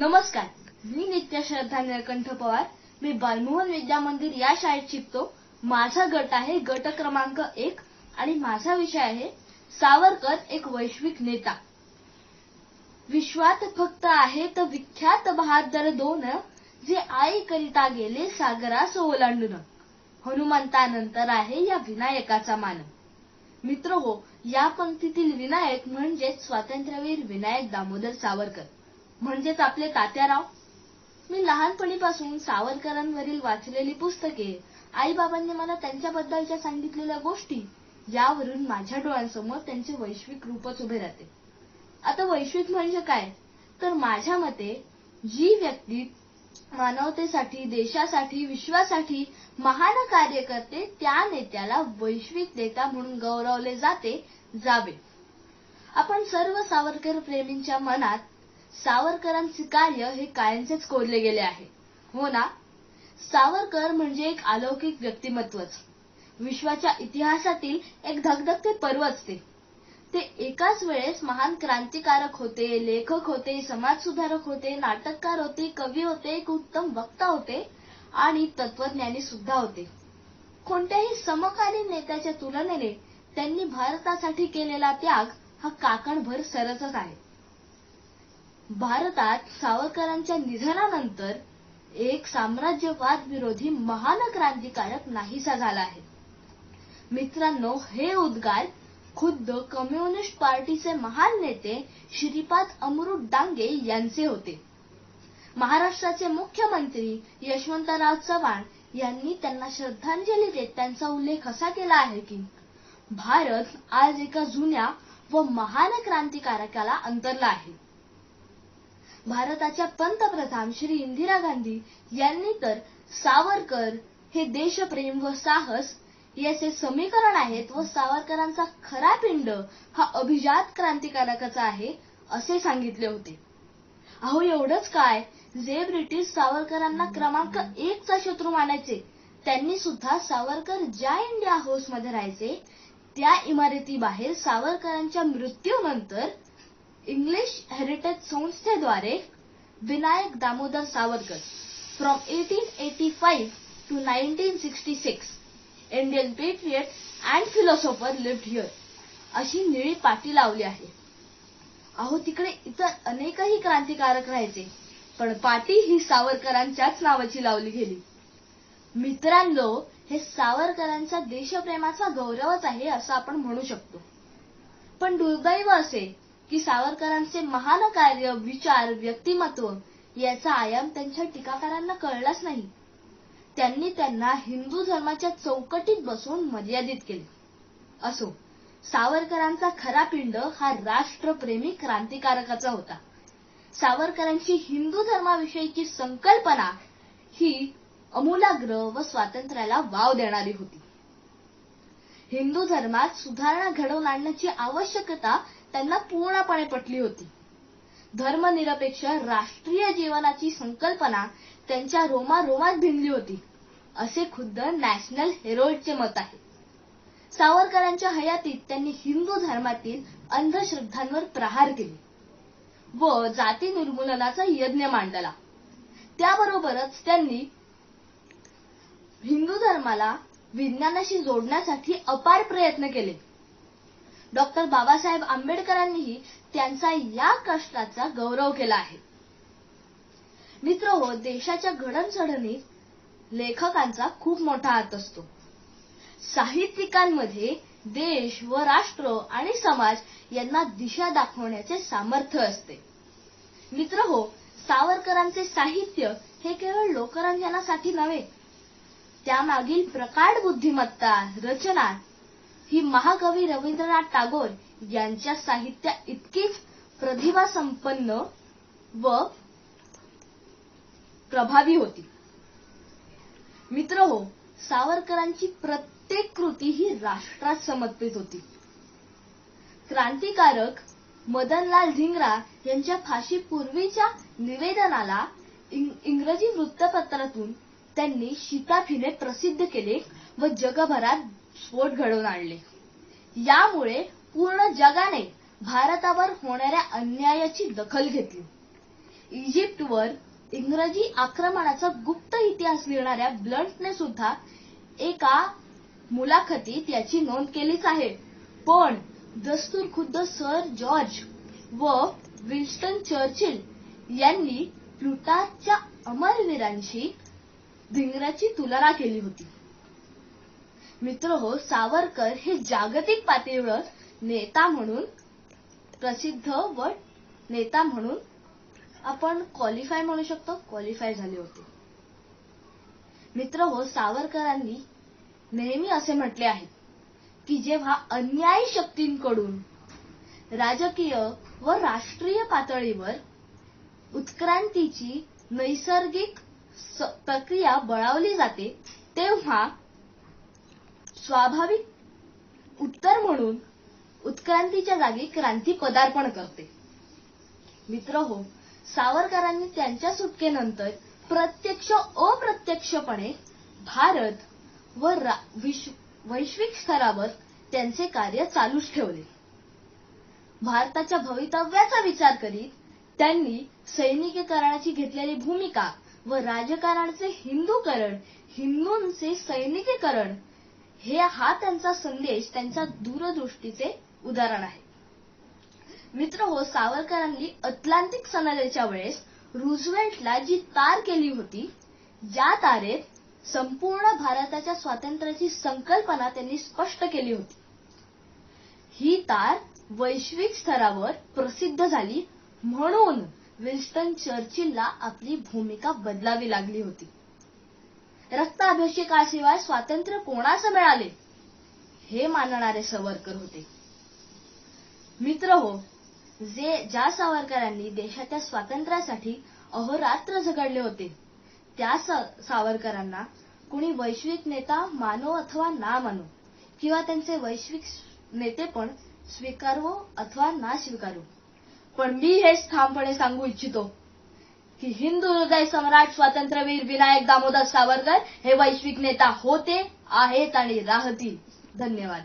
नमस्कार. मी नित्य श्रद्धा निळकंठ पवार. मी बालमोहन विद्या मंदिर या शाळेत शिकतो. माझा गट आहे गट क्रमांक एक आणि माझा विषय आहे सावरकर एक वैश्विक नेता. विश्वात फक्त आहे तर विख्यात बहादर दोन जे आई करिता गेले सागरास ओलांडून. हनुमंतानंतर आहे या विनायकाचा मान. मित्र हो या पंक्तीतील विनायक म्हणजेच स्वातंत्र्यवीर विनायक दामोदर सावरकर. म्हणजेच आपले तात्याराव. मी लहानपणीपासून सावरकरांवरील वाचलेली पुस्तके आईबाबांनी मला त्यांच्याबद्दलच्या सांगितलेल्या गोष्टी यावरून माझ्या डोळ्यांसमोर त्यांचे वैश्विक रूपच उभे राहते. आता वैश्विक म्हणजे काय? तर माझ्या मते जी व्यक्ती मानवतेसाठी देशासाठी विश्वासाठी महान कार्य करते त्या नेत्याला वैश्विक नेता म्हणून गौरवले जाते जावे. आपण सर्व सावरकर प्रेमींच्या मनात सावरकरांचे कार्य हे कायमचेच कोरले गेले आहे. हो ना? सावरकर म्हणजे एक अलौकिक व्यक्तिमत्वच. विश्वाच्या इतिहासातील एक धगधगते पर्वच ते ते एकाच वेळेस महान क्रांतिकारक होते लेखक होते समाजसुधारक होते नाटककार होते कवी होते एक उत्तम वक्ता होते आणि तत्वज्ञानी सुद्धा होते. कोणत्याही समकालीन नेत्याच्या तुलनेने त्यांनी भारतासाठी केलेला त्याग हा काकणभर सरसच आहे. भारतात सावरकरांच्या निधनानंतर एक साम्राज्यवाद विरोधी महान क्रांतिकारक नाहीसा झाला आहे. मित्रांनो हे उद्गार खुद्द कम्युनिस्ट पार्टीचे महान नेते श्रीपाद अमृत डांगे यांचे होते. महाराष्ट्राचे मुख्यमंत्री यशवंतराव चव्हाण यांनी त्यांना श्रद्धांजली देत त्यांचा उल्लेख असा केला आहे की भारत आज एका जुन्या व महान क्रांतिकारकाला अंतरला आहे. भारताच्या पंतप्रधान श्री इंदिरा गांधी यांनी तर सावरकर हे देशप्रेम व साहस याचे समीकरण आहेत व सावरकरांचा खरा पिंड हा अभिजात क्रांतिकारकाचा आहे असे सांगितले होते. अहो एवढंच काय? जे ब्रिटिश सावरकरांना क्रमांक एक चा शत्रू मानायचे त्यांनी सुद्धा सावरकर ज्या इंडिया हाऊसमध्ये राहायचे त्या इमारती बाहेर सावरकरांच्या मृत्यूनंतर इंग्लिश हेरिटेज संस्थेद्वारे Vinayak Damodar Savarkar from 1885 to 1966 Indian patriot and philosopher lived here अशी निळी पाटी लावली आहे. अहो तिकडे इतर अनेकही क्रांतिकारक राहायचे पण पाटी ही सावरकरांच्याच नावाची लावली गेली. मित्रांनो हे सावरकरांचा देशप्रेमाचा गौरवच आहे असं आपण म्हणू शकतो. पण दुर्दैव असे की सावरकरांचे महान कार्य विचार व्यक्तिमत्व याचा आयाम त्यांच्या टीकाकारांना कळलाच नाही. त्यांनी त्यांना हिंदू धर्माच्या चौकटीत बसून मर्यादित केले. असो सावरकरांचा खरा पिंड हा राष्ट्रप्रेमी क्रांतिकारकाचा होता. सावरकरांची हिंदू धर्माविषयीची संकल्पना ही अमूलाग्र व स्वातंत्र्याला वाव देणारी होती. हिंदू धर्मात सुधारणा घडवून आणण्याची आवश्यकता त्यांना पूर्णपणे पटली होती. धर्मनिरपेक्ष राष्ट्रीय जीवनाची संकल्पना त्यांच्या रोमारोमात भिनली होती. असे खुद्द नॅशनल हेरोइडचे मत आहे. सावरकरांच्या हयातीत त्यांनी हिंदू धर्मातील अंधश्रद्धांवर प्रहार केले व जाती निर्मूलनाचा यज्ञ मांडला. त्याबरोबरच त्यांनी हिंदू धर्माला विज्ञानाशी जोडण्यासाठी अपार प्रयत्न केले. डॉक्टर बाबासाहेब आंबेडकरांनीही त्यांचा या कष्टाचा गौरव केला आहे. मित्र हो देशाच्या घडणसडणीत लेखकांचा खूप मोठा हात असतो. साहित्यिकांमध्ये देश व राष्ट्र आणि समाज यांना दिशा दाखवण्याचे सामर्थ्य असते. मित्र हो सावरकरांचे साहित्य हे केवळ लोकरंजनासाठी नव्हे त्यामागील प्रकाड बुद्धिमत्ता रचना ही महाकवी रवींद्रनाथ टागोर यांच्या साहित्या इतकीच प्रतिभा संपन्न व प्रभावी होती. मित्र हो सावरकरांची प्रत्येक कृती ही राष्ट्रात समर्पित होती. क्रांतिकारक मदनलाल झिंगरा यांच्या फाशी पूर्वीच्या निवेदनाला इंग्रजी वृत्तपत्रातून त्यांनी शिताफीने प्रसिद्ध केले व जगभरात स्फोट घडवून आणले. यामुळे पूर्ण जगाने भारतावर होणाऱ्या अन्यायाची दखल घेतली. इजिप्तवर इंग्रजी आक्रमणाचा गुप्त इतिहास लिहिणाऱ्या ब्लंटने सुद्धा एका मुलाखतीत याची नोंद केलीच आहे. पण दस्तूर खुद्द सर जॉर्ज व विन्स्टन चर्चिल यांनी प्लुटार्कच्या अमरवीरांशी धिंगराची तुलना केली होती. मित्र हो सावरकर हे जागतिक पातळीवर नेता म्हणून प्रसिद्ध व नेता म्हणून आपण क्वालिफाय म्हणू शकतो. क्वालिफाय झाले होते. मित्र हो सावरकरांनी नेहमी असे म्हटले आहे की जेव्हा अन्यायी शक्तींकडून राजकीय व राष्ट्रीय पातळीवर उत्क्रांतीची नैसर्गिक प्रक्रिया बळावली जाते तेव्हा स्वाभाविक उत्तर म्हणून उत्क्रांतीच्या जागी क्रांती पदार्पण करते. मित्र हो सावरकरांनी त्यांच्या सुटकेनंतर प्रत्यक्ष अप्रत्यक्षपणे भारत व वैश्विक स्तरावर त्यांचे कार्य चालूच ठेवले. भारताच्या भवितव्याचा विचार करीत त्यांनी सैनिकीकरणाची घेतलेली भूमिका व राजकारणाचे हिंदूकरण हिंदूंचे सैनिकीकरण हे हा त्यांचा संदेश त्यांच्या दूरदृष्टीचे उदाहरण आहे. मित्र हो सावरकरांनी अटलांटिक सनदेच्या वेळेस रुझवेल्टला जी तार केली होती ज्या तारेत संपूर्ण भारताच्या स्वातंत्र्याची संकल्पना त्यांनी स्पष्ट केली होती. ही तार वैश्विक स्तरावर प्रसिद्ध झाली म्हणून विन्स्टन चर्चिलला आपली भूमिका बदलावी लागली होती. रक्ताभिषेकाशिवाय स्वातंत्र्य कोणास मिळाले? हे मानणारे सावरकर होते. मित्र हो जे ज्या सावरकरांनी देशाच्या स्वातंत्र्यासाठी अहोरात्र झगडले होते त्या सावरकरांना कुणी वैश्विक नेता मानो अथवा ना मानो किंवा त्यांचे वैश्विक नेतेपण स्वीकारवो अथवा ना स्वीकारो. पण मी हेच ठामपणे सांगू इच्छितो की हिंदू हृदय सम्राट स्वातंत्र्यवीर विनायक दामोदर सावरकर हे वैश्विक नेता होते आहेत आणि राहतील. धन्यवाद.